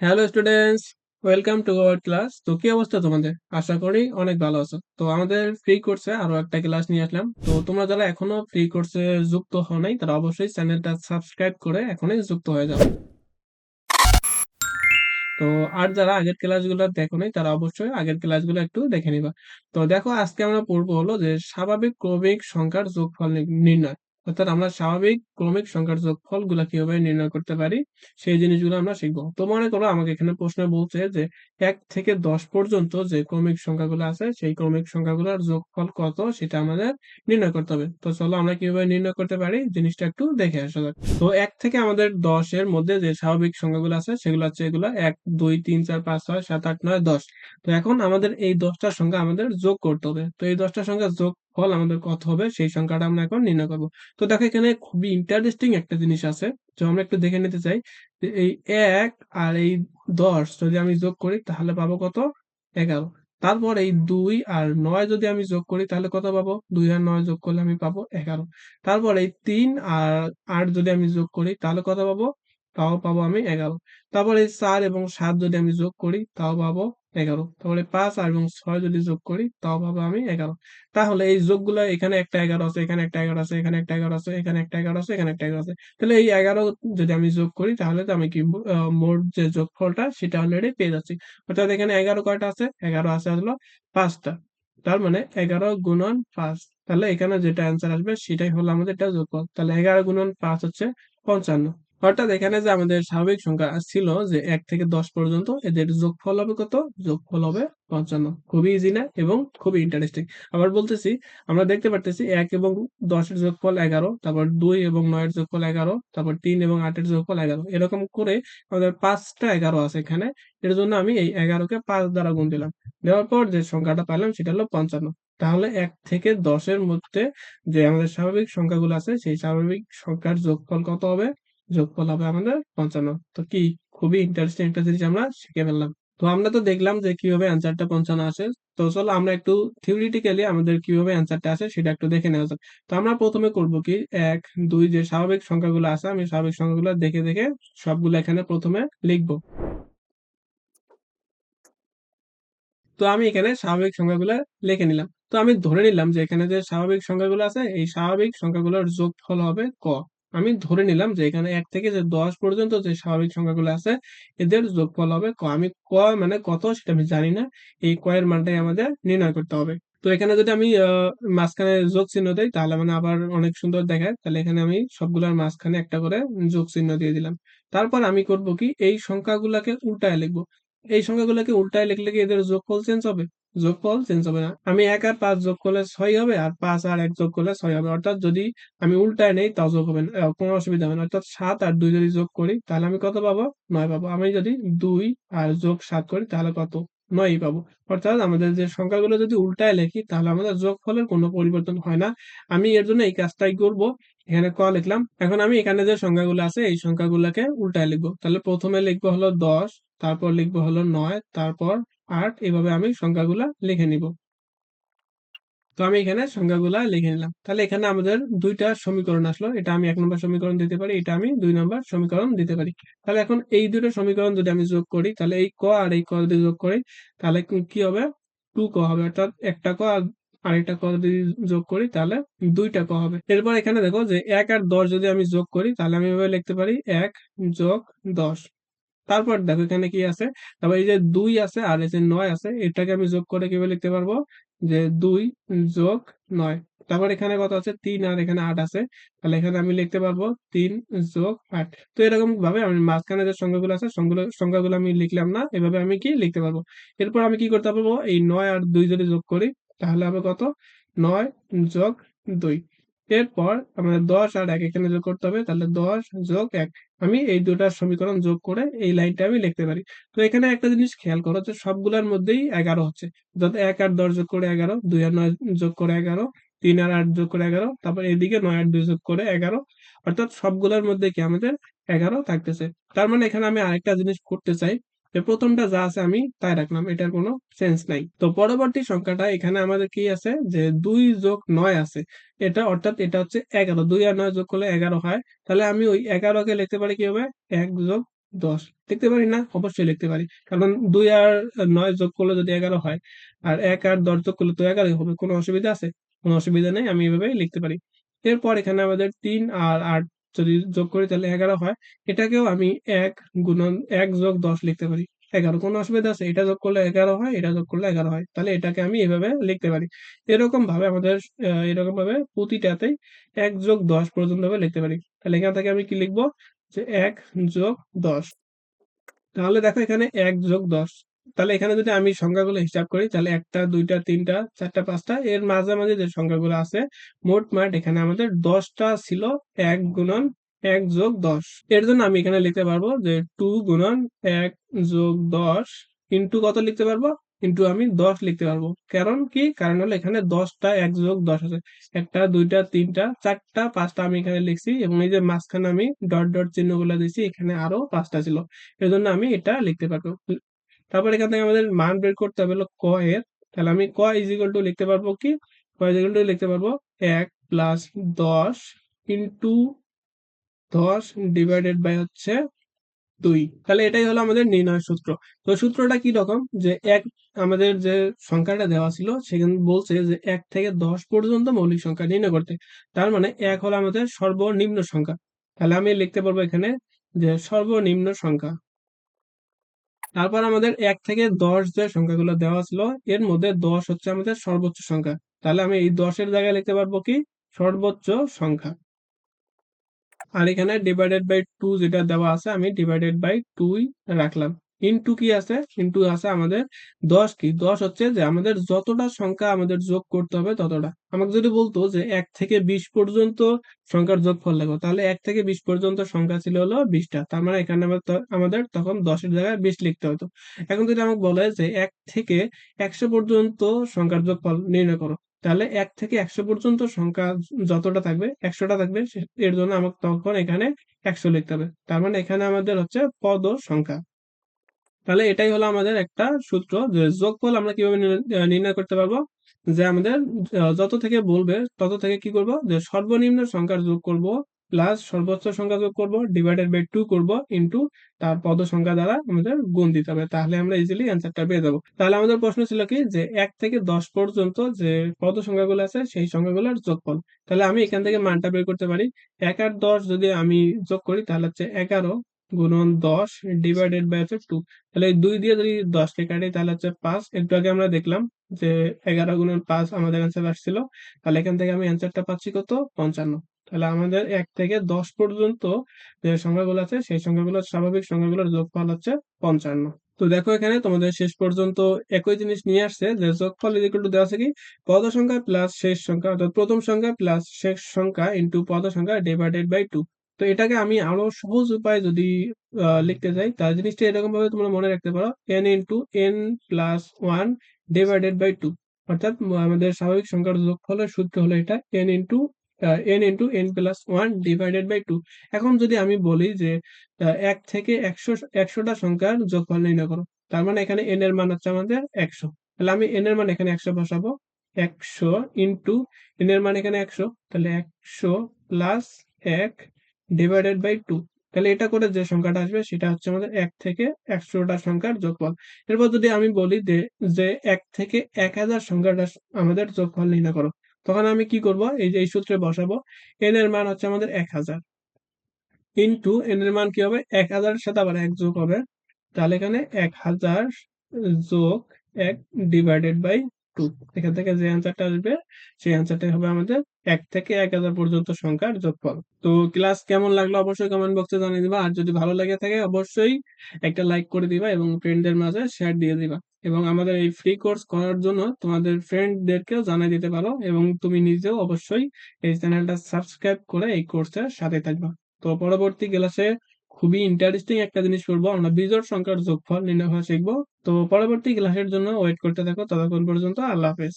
Hello students welcome to our class তো কি অবস্থা তোমাদের? আশা করি অনেক ভালো আছো। তো আমাদের ফ্রি কোর্সে আরও একটা ক্লাস নিয়ে আসলাম। তো তোমরা যারা এখনও ফ্রি কোর্সে যুক্ত হও নাই, তারা অবশ্যই চ্যানেলটা সাবস্ক্রাইব করে এখনই যুক্ত হয়ে যাও। তো আর যারা আগের ক্লাসগুলো দেখো নাই, তারা অবশ্যই আগের ক্লাসগুলো একটু দেখে নিবা। তো দেখো, আজকে আমরা পড়ব হলো যে স্বাভাবিক ক্রমিক সংখ্যার যোগফল নির্ণয়। অর্থাৎ আমরা স্বাভাবিক ক্রমিক সংখ্যার যোগফলগুলা কীভাবে নির্ণয় করতে পারি? সেই জিনিসগুলো আমরা শিখব। তো মনে করো আমাকে এখানে প্রশ্ন বলছে যে এক থেকে দশ পর্যন্ত যে ক্রমিক সংখ্যাগুলো আছে, সেই ক্রমিক সংখ্যাগুলোর যোগফল কত সেটা আমাদের নির্ণয় করতে হবে। তো চলো আমরা কীভাবে নির্ণয় করতে পারি? জিনিসটা একটু দেখে আসা যাক। তো এক থেকে আমাদের দশের মধ্যে যে স্বাভাবিক সংখ্যাগুলো আছে, সেগুলো হচ্ছে এগুলো এক, দুই, তিন, চার, পাঁচ, ছয়, সাত, আট, নয়, দশ। তো এখন আমাদের এই দশটা সংখ্যা আমাদের যোগ করতে হবে। তো এই দশটা সংখ্যা যোগ ফল আমাদের কত হবে, সেই সংখ্যাটা আমরা এখন নির্ণয় করব। তো দেখো এখানে খুবই ইন্টারেস্টিং একটা জিনিস আছে, তো আমরা একটু দেখে নিতে চাই এই এক আর এই দশ যদি আমি যোগ করি তাহলে পাবো কত? এগারো। তারপর এই দুই আর নয় যদি আমি যোগ করি তাহলে কত পাবো? দুই আর নয় যোগ করলে আমি পাবো এগারো। তারপর এই তিন আর আট যদি আমি যোগ করি তাহলে কত পাবো? তাও পাবো আমি এগারো। তারপর এই চার এবং সাত যদি আমি যোগ করি তাও পাবো এগারো। তারপরে পাঁচ আর এবং ছয় যদি যোগ করি, তাও পাবো আমি এগারো। তাহলে এই যোগগুলো এখানে একটা এগারো আছে, এখানে একটা এগারো আছে, এখানে একটা এগারো আছে, এখানে একটা এগারো আছে, এখানে একটা এগারো আছে। তাহলে এই এগারো যদি আমি যোগ করি, তাহলে তো আমি কি মোট যে যোগফলটা, সেটা অলরেডি পেয়ে যাচ্ছি। অর্থাৎ এখানে এগারো কয়টা আছে? এগারো আছে হলো পাঁচটা। তার মানে এগারো গুণন পাঁচ। তাহলে এখানে যেটা অ্যান্সার আসবে, সেটাই হলো আমাদের এটা যোগফল। তাহলে এগারো গুণন পাঁচ হচ্ছে পঞ্চান্ন। অর্থাৎ এখানে যে আমাদের স্বাভাবিক সংখ্যা ছিল যে এক থেকে দশ পর্যন্ত এদের যোগফল হবে কত? যোগফল হবে পঞ্চান্ন। খুবই ইজি না এবং খুবই ইন্টারেস্টিং আবার বলতেছি, আমরা দেখতে পারতেছি এক এবং দশের যোগফল এগারো, তারপর দুই এবং নয়ের যোগফল এগারো, তারপর তিন এবং আটের যোগফল এগারো। এরকম করে আমাদের পাঁচটা এগারো আছে এখানে। এর জন্য আমি এই এগারোকে পাঁচ দ্বারা গুণ দিলাম। দেওয়ার পর যে সংখ্যাটা পেলাম সেটা হলো পঞ্চান্ন। তাহলে এক থেকে দশের মধ্যে যে আমাদের স্বাভাবিক সংখ্যাগুলো আছে, সেই স্বাভাবিক সংখ্যার যোগফল কত হবে? যোগফল হবে আমাদের পঞ্চান্ন। তো কি, খুবই ইন্টারেস্টিং একটা জিনিস আমরা শিখে ফেললাম। তো আমরা তো দেখলাম যে কীভাবে অ্যান্সারটা পঞ্চান্ন আসে। তো চলো আমরা একটু থিওরিটিক্যালি আমাদের কীভাবে অ্যান্সারটা আসে সেটা একটু দেখে নেওয়া যাক। তো আমরা প্রথমে করব কি, এক, দুই, যে স্বাভাবিক সংখ্যাগুলো আছে, আমি স্বাভাবিক সংখ্যাগুলো দেখে দেখে সবগুলো এখানে প্রথমে লিখব। তো আমি এখানে স্বাভাবিক সংখ্যাগুলো লিখে নিলাম। তো আমি ধরে নিলাম যে এখানে যে স্বাভাবিক সংখ্যাগুলো আছে, এই স্বাভাবিক সংখ্যাগুলোর যোগফল হবে ক। আমি ধরে নিলাম যে এখানে এক থেকে যে দশ পর্যন্ত যে স্বাভাবিক সংখ্যাগুলো আছে, এদের যোগফল হবে ক। আমি ক মানে কত সেটা আমি জানি না। এই ক এর মানটাই আমাদের নির্ণয় করতে হবে। তো এখানে যদি আমি মাঝখানে যোগ চিহ্ন দেই, তাহলে মানে আবার অনেক সুন্দর দেখায়। তাহলে এখানে আমি সবগুলোর মাঝখানে একটা করে যোগ চিহ্ন দিয়ে দিলাম। তারপর আমি করব কি, এই সংখ্যাগুলোকে উল্টায় লিখব। এই সংখ্যাগুলোকে উল্টায় লিখলে কি এদের যোগফল চেঞ্জ হবে? যোগফল চেঞ্জ হবে না। আমি এক আর পাঁচ যোগ করলে ছয় হবে আর পাঁচ আর এক যোগ করলে ছয় হবে। অর্থাৎ যদি আমি উল্টায় নেই, তাও যোগ হবে না। কোনো অসুবিধা হবে না। অর্থাৎ সাত আর দুই যদি যোগ করি, তাহলে আমি কত পাবো? নয় পাবো। আমি যদি দুই আর যোগ সাত করি, তাহলে কত? নয়ই পাবো। অর্থাৎ আমাদের যে সংখ্যাগুলো যদি উল্টায় লিখি, তাহলে আমাদের যোগ যোগফলের কোনো পরিবর্তন হয় না। আমি এর জন্য এই কাজটাই করব। এখানে ক লিখলাম। এখন আমি এখানে যে সংখ্যাগুলো আছে, এই সংখ্যাগুলোকে উল্টায় লিখব। তাহলে প্রথমে লিখব হলো দশ, তারপর লিখব হলো নয়, তারপর আট এভাবে আমি সংখ্যাগুলা লিখে নিব। তো আমি এখানে সংখ্যাগুলা লিখে নিলাম। তাহলে এখানে আমাদের দুইটা সমীকরণ আসলো। এটা আমি এক নম্বর সমীকরণ দিতে পারি, এটা আমি দুই নম্বর সমীকরণ দিতে পারি। তাহলে এখন এই দুটো সমীকরণ যদি আমি যোগ করি, তাহলে এই ক আর এই ক যদি যোগ করি, তাহলে কি- হবে? টু ক হবে। অর্থাৎ একটা ক আর আরেকটা ক যদি যোগ করি, তাহলে দুইটা ক হবে। এরপর এখানে দেখো যে এক আর দশ যদি আমি যোগ করি, তাহলে আমি এভাবে লিখতে পারি, এক যোগ দশ। তারপর দেখো এখানে কি আছে? তারপর এই যে দুই আছে আর এই যে নয় আছে, এটাকে আমি যোগ করে কীভাবে লিখতে পারব? যে দুই যোগ নয়। তারপর এখানে কত আছে? তিন আর এখানে আট আছে। তাহলে এখানে আমি লিখতে পারব তিন যোগ আট। তো এরকম ভাবে আমি মাঝখানে যে সংখ্যাগুলো আছে সংখ্যাগুলো আমি লিখলাম না, এভাবে আমি কি লিখতে পারব? এরপর আমি কি করতে পারব? এই নয় আর দুই যদি যোগ করি, তাহলে হবে কত? নয় যোগ দুই। এরপর আমাদের দশ আর এক এখানে যোগ করতে হবে, তাহলে দশ যোগ এক। আমি এই দুটা সমীকরণ যোগ করে এই লাইনটা আমি লিখতে পারি। তো এখানে একটা জিনিস খেয়াল করো যে সবগুলোর মধ্যেই এগারো হচ্ছে। অর্থাৎ এক আর দশ যোগ করে এগারো, দুই আর নয় যোগ করে এগারো, তিন আর আট যোগ করে এগারো, তারপর এদিকে নয় আর দুই যোগ করে এগারো, অর্থাৎ সবগুলোর মধ্যে কি আমাদের এগারো থাকতেছে। তার মানে এখানে আমি আরেকটা জিনিস করতে চাই। প্রথমটা যা আছে আমি তাই রাখলাম, এটার কোনো সেন্স নাই। তো পরবর্তী সংখ্যাটা এখানে আমাদের কি আছে? যে দুই যোগ নয় আছে। এটা অর্থাৎ এটা হচ্ছে এগারো। দুই আর নয় যোগ করলে এগারো হয়। তাহলে আমি ওই এগারোকে লিখতে পারি কি হবে? এক যোগ দশ। লিখতে পারি না? অবশ্যই লিখতে পারি। কারণ দুই আর নয় যোগ করলে যদি এগারো হয়, আর এক আর দশ যোগ করলে তো এগারোই হবে, কোনো অসুবিধা আছে? কোনো অসুবিধা নেই, আমি এভাবে লিখতে পারি। এরপর এখানে আমাদের তিন আর আট যদি যোগ করি তাহলে এগারো হয়। এটাকেও আমি এক গুণন, এক যোগ দশ লিখতে পারি। এগারো কোনো অসুবিধা আছে, এটা যোগ করলে এগারো হয়, এটা যোগ করলে এগারো হয়। তাহলে এটাকে আমি এভাবে লিখতে পারি। এরকম ভাবে আমাদের এরকম ভাবে প্রতিটাতেই এক যোগ দশ পর্যন্ত লিখতে পারি। তাহলে এখান থেকে আমি কি লিখব? যে এক যোগ দশ। তাহলে দেখো এখানে এক যোগ দশ। তাহলে এখানে যদি আমি সংখ্যাগুলো হিসাব করি, তাহলে একটা, দুইটা, তিনটা, চারটা, পাঁচটা, এর মাঝামাঝি যে সংখ্যাগুলো আছে, মোট মাঠ এখানে আমাদের দশটা ছিল এক গুণন এক যোগ দশ। এর জন্য আমি এখানে লিখতে পারব যে টু গুণন এক যোগ দশ ইন্টু কত লিখতে পারব? ইন্টু আমি দশ লিখতে পারব। কারণ কি? কারণ হলো এখানে দশটা এক যোগ দশ আছে। একটা, দুইটা, তিনটা, চারটা, পাঁচটা আমি এখানে লিখছি এবং এই যে মাঝখানে আমি ডট ডট চিহ্নগুলো দিয়েছি, এখানে আরও পাঁচটা ছিল। এর জন্য আমি এটা লিখতে পারব। তারপর এখান থেকে আমাদের মান বের করতে হবে হলো ক এর। তাহলে আমি ক ইজ ইকুয়াল টু লিখতে পারব কি? ক ইজ ইকুয়াল টু লিখতে পারব এক প্লাস দশ ইন্টু দশ ডিভাইডেড বাই হচ্ছে দুই। তাহলে এটাই হলো আমাদের নির্ণয় সূত্র। তো সূত্রটা কি রকম? যে এক আমাদের যে সংখ্যাটা দেওয়া ছিল, সেখানে বলছে যে এক থেকে দশ পর্যন্ত মৌলিক সংখ্যা নির্ণয় করতে। তার মানে এক হলো আমাদের সর্বনিম্ন সংখ্যা। তাহলে আমি লিখতে পারব এখানে যে সর্বনিম্ন সংখ্যা। তারপর আমাদের এক থেকে দশ যে সংখ্যাগুলো দেওয়া ছিল, এর মধ্যে দশ হচ্ছে আমাদের সর্বোচ্চ সংখ্যা। তাহলে আমি এই দশের জায়গায় লিখতে পারব কি? সর্বোচ্চ সংখ্যা। আর এখানে ডিভাইডেড বাই টু যেটা দেওয়া আছে, আমি ডিভাইডেড বাই টুই রাখলাম। ইনটু কি আছে? ইনটু আছে আমাদের দশ কি? দশ হচ্ছে যে আমাদের যতটা সংখ্যা আমাদের যোগ করতে হবে ততটা। আমাকে যদি বলতো যে এক থেকে বিশ পর্যন্ত সংখ্যার যোগফল লাগবে তাহলে এক থেকে বিশ পর্যন্ত সংখ্যা ছিল হলো বিশটা। তার মানে এখানে আমাদের তখন দশের জায়গায় বিশ লিখতে হতো। এখন যদি আমাকে বলে যে এক থেকে একশো পর্যন্ত সংখ্যার যোগফল নির্ণয় করো, তাহলে এক থেকে একশো পর্যন্ত সংখ্যা যতটা থাকবে, একশোটা থাকবে এর জন্য আমাকে তখন এখানে একশো লিখতে হবে। তার মানে এখানে আমাদের হচ্ছে পদ সংখ্যা। তাহলে এটাই হলো আমাদের একটা সূত্র যে যোগফল আমরা কীভাবে নির্ণয় করতে পারব? যে আমাদের যত থেকে বলবে তত থেকে কি করব? যে সর্বনিম্ন সংখ্যার যোগ করব প্লাস সর্বোচ্চ সংখ্যা যোগ করব ডিভাইডেড বাই টু করব ইন্টু তার পদ সংখ্যা দ্বারা আমাদের গুণ দিতে হবে। তাহলে আমরা ইজিলি অ্যান্সারটা পেয়ে যাব। তাহলে আমাদের প্রশ্ন ছিল কি? যে এক থেকে দশ পর্যন্ত যে পদ সংখ্যাগুলো আছে সেই সংখ্যাগুলোর যোগফল। তাহলে আমি এখান থেকে মানটা বের করতে পারি। এক আর দশ যদি আমি যোগ করি তাহলে হচ্ছে এগারো। গুণন দশ ডিভাইডেড বাই হচ্ছে টু তাহলে দুই দিয়ে যদি দশকে কাটি, তাহলে হচ্ছে পাঁচ। একটু আগে আমরা দেখলাম যে এগারো গুণন পাঁচ আমাদের অ্যান্সার আসছিল। তাহলে এখান থেকে আমি অ্যান্সারটা পাচ্ছি কত? পঞ্চান্ন। তাহলে আমাদের এক থেকে দশ পর্যন্ত যে সংখ্যাগুলো আছে, সেই সংখ্যাগুলো স্বাভাবিক সংখ্যাগুলোর যোগফল হচ্ছে পঞ্চান্ন। তো দেখো এখানে তোমাদের শেষ পর্যন্ত একই জিনিস নিয়ে আসছে, যে যোগফল ইজ ইকুয়াল টু দেওয়া আছে কি? পদ সংখ্যা প্লাস শেষ সংখ্যা, অর্থাৎ প্রথম সংখ্যা প্লাস শেষ সংখ্যা ইন্টু পদ সংখ্যা ডিভাইডেড বাই টু তো এটাকে আমি আরও সহজ উপায়ে যদি লিখতে চাই, তাহলে জিনিসটা এরকম ভাবে তোমরা মনে রাখতে পারো N into N plus one divided by two অর্থাৎ আমাদের স্বাভাবিক সংখ্যার যোগফলের সূত্র হলো এটা N into N into N plus one divided by two এখন যদি আমি বলি যে এক থেকে একশো, একশোটা সংখ্যার যোগফল নির্ণয় করো, তার মানে এখানে এন এর মান হচ্ছে আমাদের একশো, তাহলে আমি এন এর মান এখানে একশো বসাবো, একশো ইন্টু এন এর মান এখানে একশো, তাহলে একশো প্লাস এক ডিভাইডেড বাই টু তাহলে এটা করে যে সংখ্যাটা আসবে, সেটা হচ্ছে আমাদের এক থেকে একশোটা সংখ্যার যোগফল। এরপর যদি আমি বলি যে এক থেকে এক হাজার সংখ্যাটা আমাদের যোগফল নির্ণয় করো, তখন আমি কি করব? এই যে এই সূত্রে বসাবো এন এর মান হচ্ছে আমাদের এক হাজার। ইন্টু এন এর মান কি হবে? এক হাজারের সাথে আবার এক যোগ হবে। তাহলে এখানে এক হাজার যোগ এক ডিভাইডেড বাই টু এখান থেকে যে অ্যান্সারটা আসবে, সেই অ্যান্সারটাই হবে আমাদের এক থেকে এক হাজার পর্যন্ত সংখ্যার যোগফল। তো ক্লাস কেমন লাগল অবশ্যই কমেন্ট বক্সে জানিয়ে দিবা। আর যদি ভালো লাগে থাকে, অবশ্যই একটা লাইক করে দিবা এবং ফ্রেন্ডদের মাঝে শেয়ার দিয়ে দিবা। এবং আমাদের এই ফ্রি কোর্স করার জন্য তোমাদের ফ্রেন্ডদেরকেও জানিয়ে দিতে পারো এবং তুমি নিজেও অবশ্যই এই চ্যানেলটা সাবস্ক্রাইব করে এই কোর্সের সাথে থাকবা। তো পরবর্তী ক্লাসে খুবই ইন্টারেস্টিং একটা জিনিস করব। আমরা বিজোড় সংখ্যার যোগফল নির্ণয় শিখব। তো পরবর্তী ক্লাসের জন্য ওয়েট করতে থাকো। ততক্ষণ পর্যন্ত আল্লাহ হাফেজ।